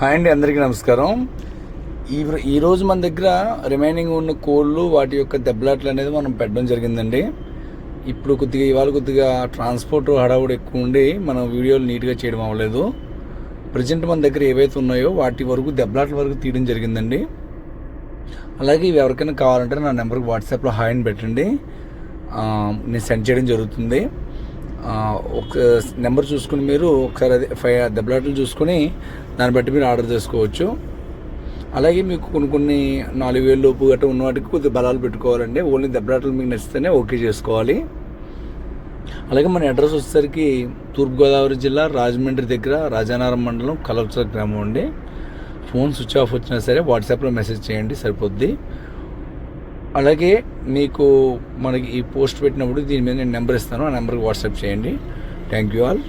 Hi అండి అందరికీ నమస్కారం. ఈ ఈరోజు మన దగ్గర రిమైనింగ్ ఉన్న కోళ్ళు వాటి యొక్క దెబ్బలాట్లు అనేది మనం పెట్టడం జరిగిందండి. ఇప్పుడు కొద్దిగా ఇవాళ కొద్దిగా ట్రాన్స్పోర్ట్ హడావుడి ఎక్కువ ఉండి మనం వీడియోలు నీట్గా చేయడం అవ్వలేదు. ప్రజెంట్ మన దగ్గర ఏవైతే ఉన్నాయో వాటి వరకు దెబ్బలాట్ల వరకు తీయడం జరిగిందండి. అలాగే ఇవి ఎవరికైనా కావాలంటే నా నెంబర్కి వాట్సాప్లో హాయ్ అని పెట్టండి. నేను సెండ్ చేయడం జరుగుతుంది. ఒక నెంబర్ చూసుకుని మీరు ఒకసారి అదే ఫైవ్ దెబ్బలాటలు చూసుకొని దాన్ని బట్టి మీరు ఆర్డర్ చేసుకోవచ్చు. అలాగే మీకు కొన్ని కొన్ని నాలుగు వేలు లోపు గట్రా ఉన్న వాటికి కొద్దిగా బలాలు పెట్టుకోవాలండి. ఓన్లీ దెబ్బలాటలు మీకు నచ్చితేనే ఓకే చేసుకోవాలి. అలాగే మన అడ్రస్ వచ్చేసరికి తూర్పుగోదావరి జిల్లా రాజమండ్రి దగ్గర రాజానారం మండలం కలవచల గ్రామం అండి. ఫోన్ స్విచ్ ఆఫ్ వచ్చినా సరే వాట్సాప్లో మెసేజ్ చేయండి సరిపోద్ది. అలాగే మీకు మనకి ఈ పోస్ట్ పెట్టినప్పుడు దీని మీద నేను నెంబర్ ఇస్తాను ఆ నెంబర్కి వాట్సాప్ చేయండి. Thank you all